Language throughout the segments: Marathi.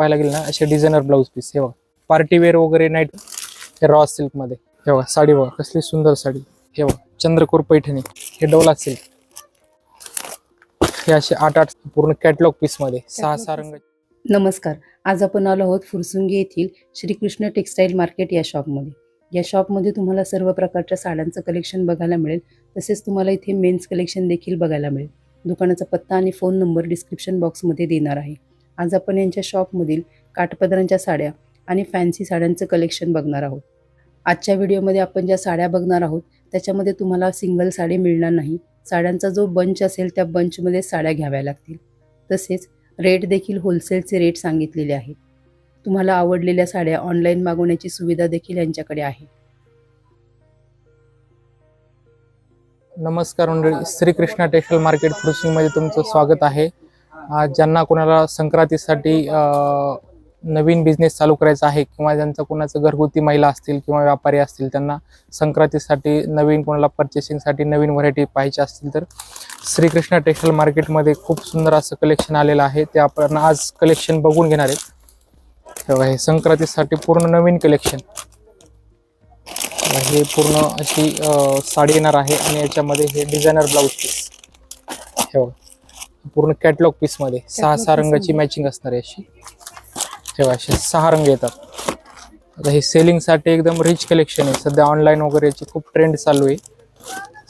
पाहायला गेलं ना असे डिझायनर ब्लाऊज पीस हे बघा. पार्टी वेअर वगैरे नाईट हे रॉ सिल्कमध्ये. हे बघा साडी बघा कसली सुंदर साडी. हे बघा चंद्रकोर पैठणी. हे डोला सिल्क हे असे आठ आठ पूर्ण कॅटलॉग पीसमध्ये. सहा सहा रंग नमस्कार. आज आपण आलो आहोत फुरसुंगी येथील श्रीकृष्ण टेक्स्टाईल मार्केट या शॉपमध्ये या शॉपमध्ये तुम्हाला सर्व प्रकारच्या साड्यांचं कलेक्शन बघायला मिळेल. तसेच तुम्हाला इथे मेन्स कलेक्शन देखील बघायला मिळेल. दुकानाचा पत्ता आणि फोन नंबर डिस्क्रिप्शन बॉक्समध्ये देणार आहे. आज आपण यांच्या शॉपमधील काठपदरांच्या साड्या आणि फॅन्सी साड्यांचं कलेक्शन बघणार आहोत. आजच्या व्हिडिओमध्ये आपण ज्या साड्या बघणार आहोत त्याच्यामध्ये तुम्हाला सिंगल साडी मिळणार नाही. साड्यांचा जो बंच असेल त्या बंचमध्ये साड्या घ्याव्या लागतील. तसेच रेट देखील होलसेलचे रेट सांगितलेले आहेत. तुम्हाला आवडलेल्या साड्या ऑनलाईन मागवण्याची सुविधा देखील यांच्याकडे आहे. नमस्कार मंडळी श्रीकृष्णा टेक्स्टाईल मार्केटमध्ये तुमचं स्वागत आहे. आज ज्यांना कोणाला संक्रांतीसाठी नवीन बिझनेस चालू करायचा आहे किंवा ज्यांचं कोणाचं घरगुती महिला असतील किंवा व्यापारी असतील त्यांना संक्रांतीसाठी नवीन कोणाला पर्चेसिंगसाठी नवीन व्हरायटी पाहिजे असतील तर श्रीकृष्णा टेक्स्टाईल मार्केटमध्ये खूप सुंदर असं कलेक्शन आलेलं आहे. ते आपण आज कलेक्शन बघून घेणार आहेत. हे हे संक्रांतीसाठी पूर्ण नवीन कलेक्शन हे पूर्ण अशी साडी येणार आहे आणि याच्यामध्ये हे डिझायनर ब्लाऊज पीस हे बघा. पूर्ण कॅटलॉग पीसमध्ये सहा सहा रंगाची. मॅचिंग असणार आहे अशी. बघा असे सहा रंग येतात. आता हे सेलिंगसाठी एकदम रिच कलेक्शन आहे. सध्या ऑनलाईन वगैरे याची खूप ट्रेंड चालू आहे.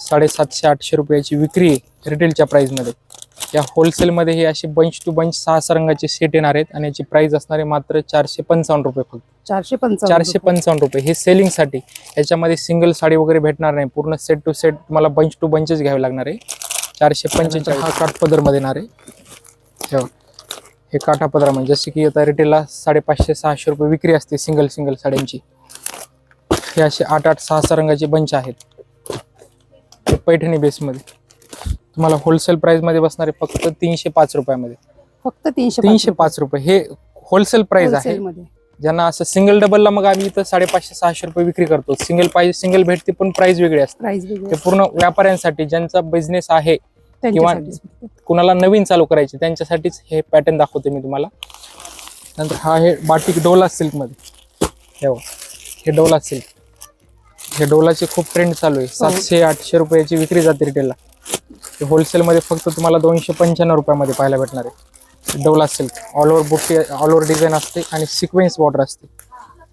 साडेसातशे आठशे रुपयाची विक्री आहे रिटेलच्या प्राईसमध्ये या होलसेलमध्ये हे असे बंच टू बंच सहा सहा रंगाचे सेट येणार आहेत आणि याची प्राइस असणार आहे मात्र चारशे पंचावन्न रुपये फक्त. चारशे पंचावन्न चारशे पंचावन्न रुपये. हे सेलिंगसाठी याच्यामध्ये सिंगल साडी वगैरे भेटणार नाही. पूर्ण सेट टू सेट तुम्हाला बंच टू बंचच घ्यावे लागणार आहे. चारशे पंचेचाळीस. हा काठपदरमध्ये येणार आहे. हे. हे काठापदरामध्ये जसे की आता रिटेलला साडेपाचशे सहाशे रुपये विक्री असते सिंगल सिंगल साड्यांची. हे असे आठ आठ सहा सहा रंगाचे बंच आहेत. हे पैठणी बेसमध्ये तुम्हाला होलसेल प्राइसमध्ये बसणार आहे फक्त तीनशे पाच रुपयामध्ये. फक्त तीनशे तीनशे पाच रुपये. हे होलसेल प्राइस आहे. ज्यांना असं सिंगल डबलला मग आम्ही इथं साडेपाचशे सहाशे रुपये विक्री करतो. सिंगल पाहिजे सिंगल भेटते पण प्राइस वेगळी असते. प्राइस ते पूर्ण व्यापाऱ्यांसाठी ज्यांचा बिझनेस आहे फक्त. कुणाला नवीन चालू करायचे त्यांच्यासाठीच हे पॅटर्न दाखवते मी तुम्हाला. नंतर हा हे बाटिक डोला सिल्कमध्ये. हे. हे डोला सिल्क हे डोलाचे खूप ट्रेंड चालू आहे. सातशे आठशे रुपयाची विक्री जाते रिटेलला हे होलसेलमध्ये फक्त तुम्हाला दोनशे पंच्याण्णव रुपयामध्ये पाहायला भेटणार आहे. डोला सिल्क ऑल ओव्हर बुट्टी ऑल ओव्हर डिझाईन असते आणि सिक्वेन्स बॉर्डर असते.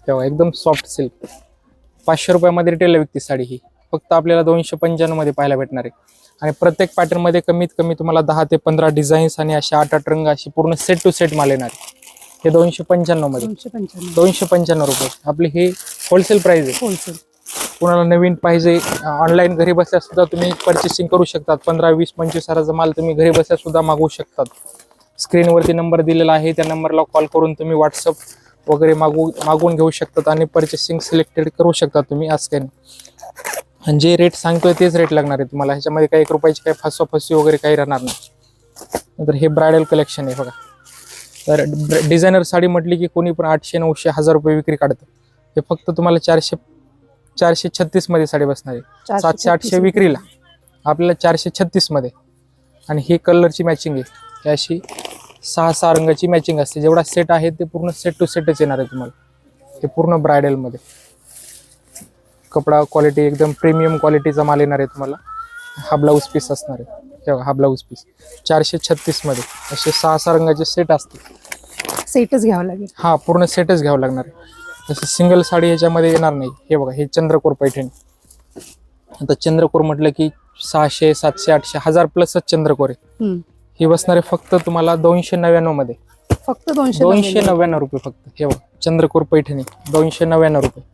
तेव्हा एकदम सॉफ्ट सिल्क पाचशे रुपयामध्ये रिटेलला विकते साडी ही. फक्त आपल्याला दोनशे पंच्याण्णवमध्ये पाहायला भेटणार आहे. आणि प्रत्येक पॅटर्नमध्ये कमीत कमी तुम्हाला दहा ते पंधरा डिझाईन्स आणि असे आठ आठ रंग अशी पूर्ण सेट टू सेट माल येणार आहे. हे दोनशे पंच्याण्णवमध्ये. दोनशे पंच्याण्णव. दोनशे पंच्याण्णव रुपये. आपली हे होलसेल प्राइस आहे. होलसेल कुणाला नवीन पाहिजे ऑनलाईन घरी बसल्या सुद्धा तुम्ही परचेसिंग करू शकतात. पंधरा वीस पंचवीस हजाराचा माल तुम्ही घरी बसल्या सुद्धा मागवू शकतात. स्क्रीनवरती नंबर दिलेला आहे. त्या नंबरला कॉल करून तुम्ही व्हॉट्सअप वगैरे मागवू मागवून घेऊ शकतात आणि परचेसिंग सिलेक्टेड करू शकता तुम्ही आज नाही आणि जे रेट सांगतोय तेच रेट लागणार आहे तुम्हाला. ह्याच्यामध्ये काही एक रुपयाची काही फसवाफसवी वगैरे काही राहणार नाही. नंतर हे ब्रायडल कलेक्शन आहे बघा. तर डिझायनर साडी म्हटली की कोणी पण आठशे नऊशे हजार रुपये विक्री काढतं. हे फक्त तुम्हाला चारशे चारशे छत्तीसमध्ये साडी बसणार आहे. सातशे आठशे विक्रीला. आपल्याला चारशे छत्तीसमध्ये. आणि ही कलरची मॅचिंग आहे. अशी सहा सहा रंगाची मॅचिंग असते. जेवढा सेट आहे ते पूर्ण सेट टू सेटच येणार आहे तुम्हाला. हे पूर्ण ब्रायडलमध्ये कपडा क्वालिटी एकदम प्रीमियम क्वालिटीचा माल येणार आहे तुम्हाला. हा ब्लाऊज पीस असणार आहे. हे बघा, हा ब्लाऊज पीस चारशे छत्तीसमध्ये. असे सहा सहा रंगाचे सेट असते सेटच घ्यावं लागेल. हा पूर्ण सेटच घ्यावं लागणार आहे. जसं सिंगल साडी याच्यामध्ये येणार नाही. हे बघा हे चंद्रकोर पैठणी. आता चंद्रकोर म्हटलं की सहाशे सातशे आठशे हजार प्लसच चंद्रकोर आहे. ही बसणार आहे फक्त तुम्हाला दोनशे नव्याण्णवमध्ये. फक्त दोनशे दोनशे नव्याण्णव. रुपये फक्त. हे बघा चंद्रकोर पैठणी दोनशे नव्याण्णव रुपये.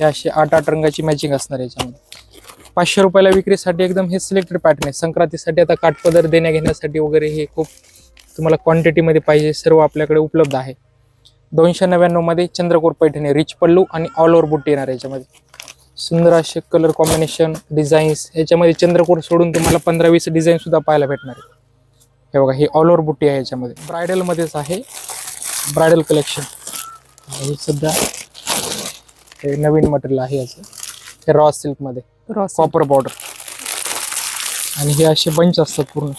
हे अशी आठ आठ रंगाची मॅचिंग असणार आहे याच्यामध्ये. पाचशे रुपयाला विक्रीसाठी एकदम हे सिलेक्टेड पॅटर्न आहे. संक्रांतीसाठी आता काठपदर देण्या घेण्यासाठी वगैरे हे खूप तुम्हाला क्वांटिटीमध्ये पाहिजे सर्व आपल्याकडे उपलब्ध आहे. दोनशे नव्याण्णवमध्ये चंद्रकोर पैठणी रिच पल्लू आणि ऑल ओव्हर बुट्टी येणार याच्यामध्ये. सुंदर असे कलर कॉम्बिनेशन डिझाईन्स याच्यामध्ये चंद्रकोर सोडून तुम्हाला पंधरा वीस डिझाईन सुद्धा पाहायला भेटणार आहे. हे बघा ही ऑल ओव्हर बुट्टी आहे याच्यामध्ये ब्रायडलमध्येच आहे. ब्रायडल कलेक्शन हे सध्या हे नवीन मटेरियल आहे याचं. हे रॉ सिल्कमध्ये कॉपर बॉर्डर आणि हे असे बंच असतात पूर्ण.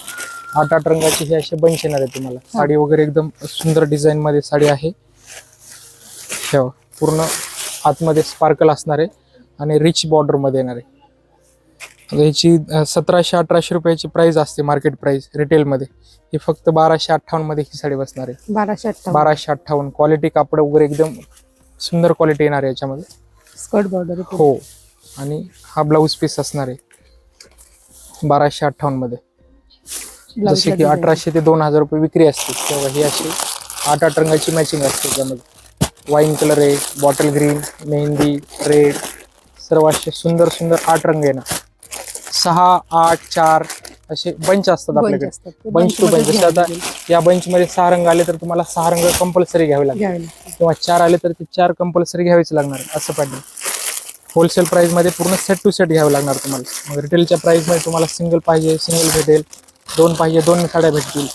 आठ आठ रंगाची ही अशी बंच येणार आहे तुम्हाला. साडी वगैरे एकदम सुंदर डिझाईन मध्ये साडी आहे. हे पूर्ण आतमध्ये स्पार्कल असणार आहे आणि रिच बॉर्डरमध्ये येणार आहे. आता ह्याची अं, सतराशे अठराशे रुपयाची प्राइस असते मार्केट प्राइस रिटेलमध्ये ही फक्त बाराशे अठ्ठावन्नमध्ये ही साडी बसणार आहे. बाराशे अठ्ठावन्न. बाराशे अठ्ठावन्न. क्वालिटी कापड वगैरे एकदम सुंदर क्वालिटी येणार आहे याच्यामध्ये. स्कर्ट बॉर्डर हो. आणि हा ब्लाऊज पीस असणार आहे. बाराशे अठ्ठावन्नमध्ये. जसे की अठराशे ते दोन हजार रुपये विक्री असते. तेव्हा ही अशी आठ आठ रंगाची मॅचिंग असते त्यामध्ये. वाईन कलर आहे बॉटल ग्रीन मेहंदी रेड सर्व असे सुंदर सुंदर आठ रंग येणार. सहा आठ चार असे बंच असतात आपल्याकडे. बंच टू बंच जसे आता या बंच मध्ये सहा रंग आले तर तुम्हाला सहा रंग कंपल्सरी घ्यावे लागतील. किंवा चार आले तर ते चार कंपल्सरी घ्यावेच लागणार असं पॅटर्न होलसेल प्राइसमध्ये पूर्ण सेट टू सेट घ्यावे लागणार तुम्हाला. मग रिटेलच्या प्राइसमध्ये तुम्हाला सिंगल पाहिजे सिंगल भेटेल. दोन पाहिजे दोन साड्या भेटतील.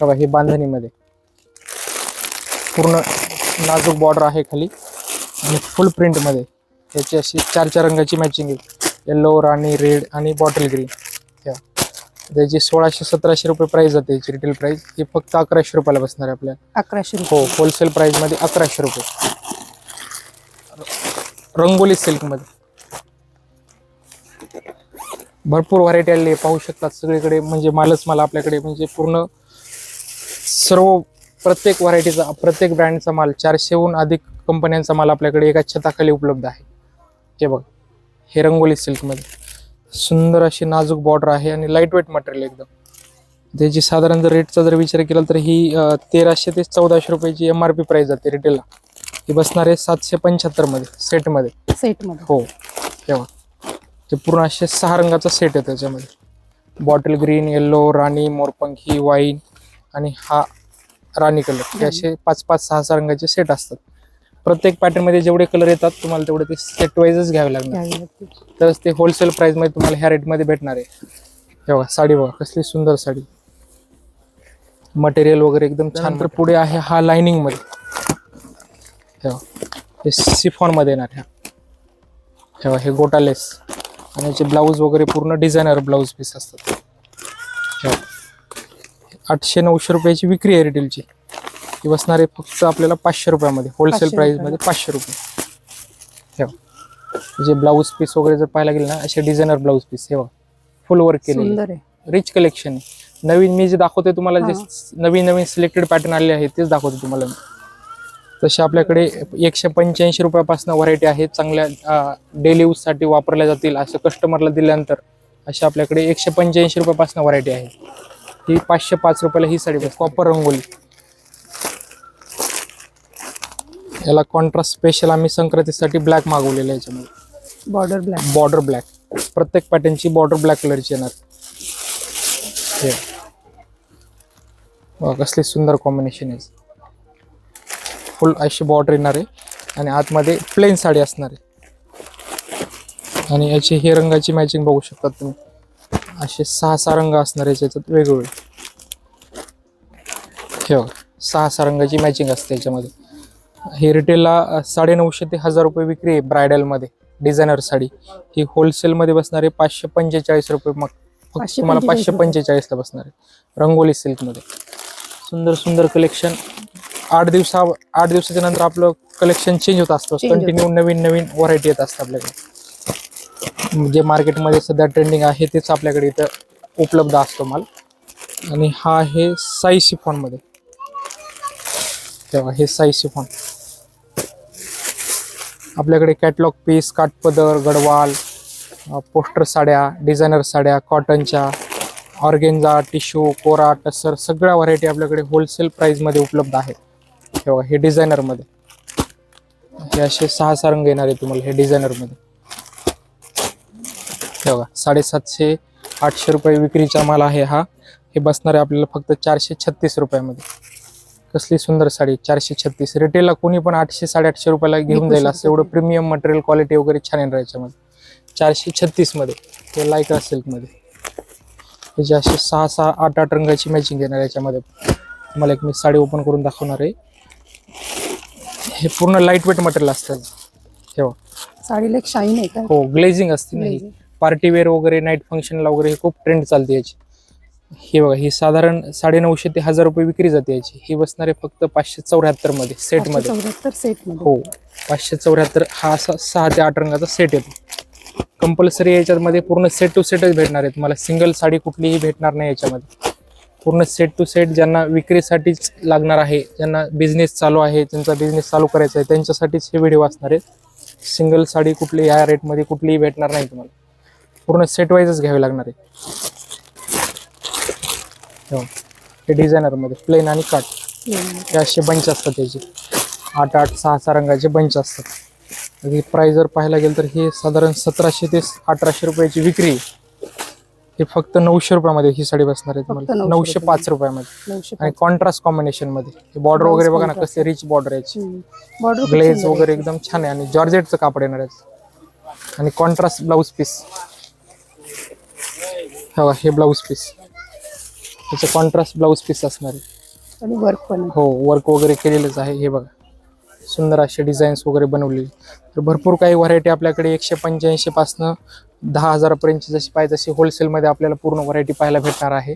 बघा हे बांधणीमध्ये. पूर्ण नाजूक बॉर्डर आहे खाली. आणि फुल प्रिंटमध्ये याची अशी चार चार रंगाची मॅचिंग आहे. येल्लो राणी रेड आणि बॉटल ग्रीन त्याची सोळाशे सतराशे रुपये प्राइस जाते याची रिटेल प्राइस ही फक्त अकराशे रुपयाला बसणार आहे आपल्याला अकराशे हो होलसेल प्राइसमध्ये अकराशे रुपये. रंगोली सिल्कमध्ये. भरपूर व्हरायटी आलेली आहे. पाहू शकतात सगळीकडे. म्हणजे मालच माल आपल्याकडे. म्हणजे पूर्ण सर्व प्रत्येक व्हरायटीचा प्रत्येक ब्रँडचा माल चारशेहून अधिक कंपन्यांचा माल आपल्याकडे एका छताखाली उपलब्ध आहे. हे बघ. हे रंगोली सिल्कमध्ये. सुंदर अशी नाजूक बॉर्डर आहे आणि लाइट वेट मटेरियल एकदम त्याची साधारण जर रेटचा जर विचार केला तर ही तेराशे ते चौदाशे रुपयाची एम आर पी प्राईस जाते रिटेलला ही बसणार आहे सातशे पंच्याहत्तरमध्ये सेटमध्ये सेटमध्ये. हो. तेव्हा. ते पूर्ण असे सहा रंगाचा सेट आहे त्याच्यामध्ये. बॉटल ग्रीन येल्लो राणी मोरपंखी वाईन आणि हा राणी कलर हे असे पाच पाच सहा सहा रंगाचे सेट असतात. प्रत्येक pattern मध्ये जेवढे कलर येतात तुम्हाला तेवढे ते सेट वाईजच घ्यावे लागणार. तरच ते होलसेल मध्ये तुम्हाला ह्या रेटमध्ये भेटणार आहे. हे बघा साडी बघा कसली सुंदर साडी. मटेरियल वगैरे एकदम छान तर पुढे आहे हा लाइनिंगमध्ये. हे बघा. हे सिफॉनमध्ये येणार ह्या. हे बघा, हे गोटा लेस आणि याचे ब्लाऊज वगैरे पूर्ण डिझायनर ब्लाऊज पीस असतात. हे. आठशे नऊशे रुपयाची विक्री आहे रिटेलची ही बसणार आहे फक्त आपल्याला पाचशे रुपयामध्ये होलसेल 500 प्राइसमध्ये पाचशे रुपये. हे बघा. जे ब्लाऊज पीस वगैरे जर पाहायला गेले ना असे डिझायनर ब्लाऊज पीस हे बघा. फुल वर्क आहे. रिच कलेक्शन आहे. नवीन मी जे दाखवते तुम्हाला जे. नवीन नवीन सिलेक्टेड पॅटर्न आले आहेत तेच दाखवते तुम्हाला. तसे आपल्याकडे एकशे पंच्याऐंशी रुपयापासून व्हरायटी आहेत चांगल्या डेली यूजसाठी वापरल्या जातील असं कस्टमरला दिल्यानंतर अशा आपल्याकडे एकशे पंच्याऐंशी रुपयापासून व्हरायटी आहे. ही पाचशे पाच रुपयाला ही साडी कॉपर रंगोली. याला कॉन्ट्रास्ट स्पेशल आम्ही संक्रांतीसाठी ब्लॅक मागवलेलं आहे याच्यामध्ये. बॉर्डर ब्लॅक बॉर्डर ब्लॅक प्रत्येक पॅटर्नची बॉर्डर ब्लॅक कलरची येणार. कसली सुंदर कॉम्बिनेशन आहे. फुल अशी बॉर्डर येणार आहे. आणि आतमध्ये प्लेन साडी असणार आहे. आणि याची हे रंगाची मॅचिंग बघू शकतात तुम्ही. असे सहा सहा रंग असणार आहे याच्यात वेगवेगळे. हे बघा सहा सहा रंगाची मॅचिंग असते याच्यामध्ये. हे रिटेलला साडेनऊशे ते हजार रुपये विक्री आहे ब्रायडलमध्ये डिझायनर साडी. ही होलसेलमध्ये बसणार आहे पाचशे पंचेचाळीस रुपये मग. फक्त पाचशे तुम्हाला पाचशे. पंचेचाळीसला बसणार आहे. रंगोली सिल्कमध्ये. सुंदर सुंदर कलेक्शन आठ दिवसा आठ दिवसाच्या नंतर आपलं कलेक्शन चेंज होत असतं. कंटिन्यू नवीन नवीन व्हरायटी येत असतात आपल्याकडे. जे मार्केटमध्ये सध्या ट्रेंडिंग आहे तेच आपल्याकडे इथं उपलब्ध असतो माल. आणि हा आहे साई शिफॉनमध्ये. तेव्हा हे साई शिफॉन. आपल्याकडे कॅटलॉग पीस काठपदर गडवाल पोस्टर साड्या डिझायनर साड्या कॉटनच्या ऑर्गेन्झा टिश्यू कोरा टसर सगळ्या व्हरायटी आपल्याकडे होलसेल प्राईजमध्ये उपलब्ध आहेत. तेव्हा हे डिझायनरमध्ये हे असे सहा सहा रंग येणार आहे तुम्हाला हे डिझायनरमध्ये तेव्हा साडेसातशे आठशे रुपये विक्रीचा माल आहे हा. हे बसणार आहे आपल्याला फक्त चारशे छत्तीस रुपयामध्ये. कसली सुंदर साडी? चारशे छत्तीस. रिटेलला कोणी पण आठशे साडेआठशे रुपयाला घेऊन जाईल असं एवढं ते. प्रीमियम मटेरियल क्वालिटी वगैरे छान येणार याच्यामध्ये. चारशे छत्तीसमध्ये हे लायक्रा सिल्कमध्ये ह्याची अशी सहा सहा आठ आठ रंगाची मॅचिंग येणार याच्यामध्ये. तुम्हाला एक मी साडी ओपन करून दाखवणार आहे. हे पूर्ण लाइट वेट मटेरियल असतं तेव्हा साडीला एक शाईन आहे का? हो ग्लेझिंग असते ना ही. Glazing. पार्टी वेअर वगैरे नाईट फंक्शनला वगैरे हे खूप ट्रेंड चालते याची. हे बघा ही साधारण साडेनऊशे ते हजार रुपये विक्री जाते याची. ही बसणार आहे फक्त पाचशे चौऱ्याहत्तरमध्ये सेटमध्ये. चौऱ्याहत्तर सेटमध्ये. हो पाचशे चौऱ्याहत्तर हा असा सहा ते आठ रंगाचा सेट येतो. कंपल्सरी याच्यामध्ये पूर्ण सेट टू सेटच भेटणार आहे तुम्हाला सिंगल साडी कुठलीही भेटणार नाही याच्यामध्ये. पूर्ण सेट टू सेट ज्यांना विक्रीसाठीच लागणार आहे ज्यांना बिझनेस चालू आहे त्यांचा बिझनेस चालू करायचा आहे त्यांच्यासाठीच हे व्हिडिओ असणार आहेत. सिंगल साडी कुठली या रेटमध्ये कुठलीही भेटणार नाही तुम्हाला. पूर्ण सेट वाईजच घ्यावी लागणार आहे. हो. डिझायनरमध्ये प्लेन आणि काट हे असे बंच असतात त्याचे. आठ आठ सहा सहा रंगाचे बंच असतात. ही प्राईस जर पाहायला गेलं तर हे साधारण सतराशे ते अठराशे रुपयाची विक्री. हे फक्त नऊशे रुपयामध्ये ही साडी बसणार आहे तुम्हाला. 900 नऊशे पाच रुपयामध्ये. आणि कॉन्ट्रास्ट कॉम्बिनेशनमध्ये. हे बॉर्डर वगैरे बघा ना. कसे रिच बॉर्डर याची बॉर्डर ग्लेज वगैरे एकदम छान आहे. आणि जॉर्जेटचं कापड येणार आहे. आणि कॉन्ट्रास्ट ब्लाऊज पीस हे ब्लाऊज पीस त्याचं कॉन्ट्रास्ट ब्लाऊज पीस असणार आहे. आणि वर्क पण. हो वर्क वगैरे केलेलंच आहे हे बघा. सुंदर असे डिझाईन्स वगैरे बनवलेले तर भरपूर काही व्हरायटी आपल्याकडे एकशे पंच्याऐंशी पासनं दहा हजारापर्यंतची जशी पाहिजे तशी होलसेलमध्ये आपल्याला पूर्ण व्हरायटी पाहायला भेटणार आहे.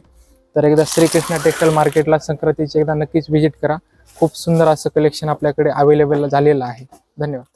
तर एकदा श्रीकृष्ण टेक्सटाईल मार्केटला संक्रांतीची एकदा नक्कीच व्हिजिट करा. खूप सुंदर असं कलेक्शन आपल्याकडे अवेलेबल झालेलं आहे. धन्यवाद.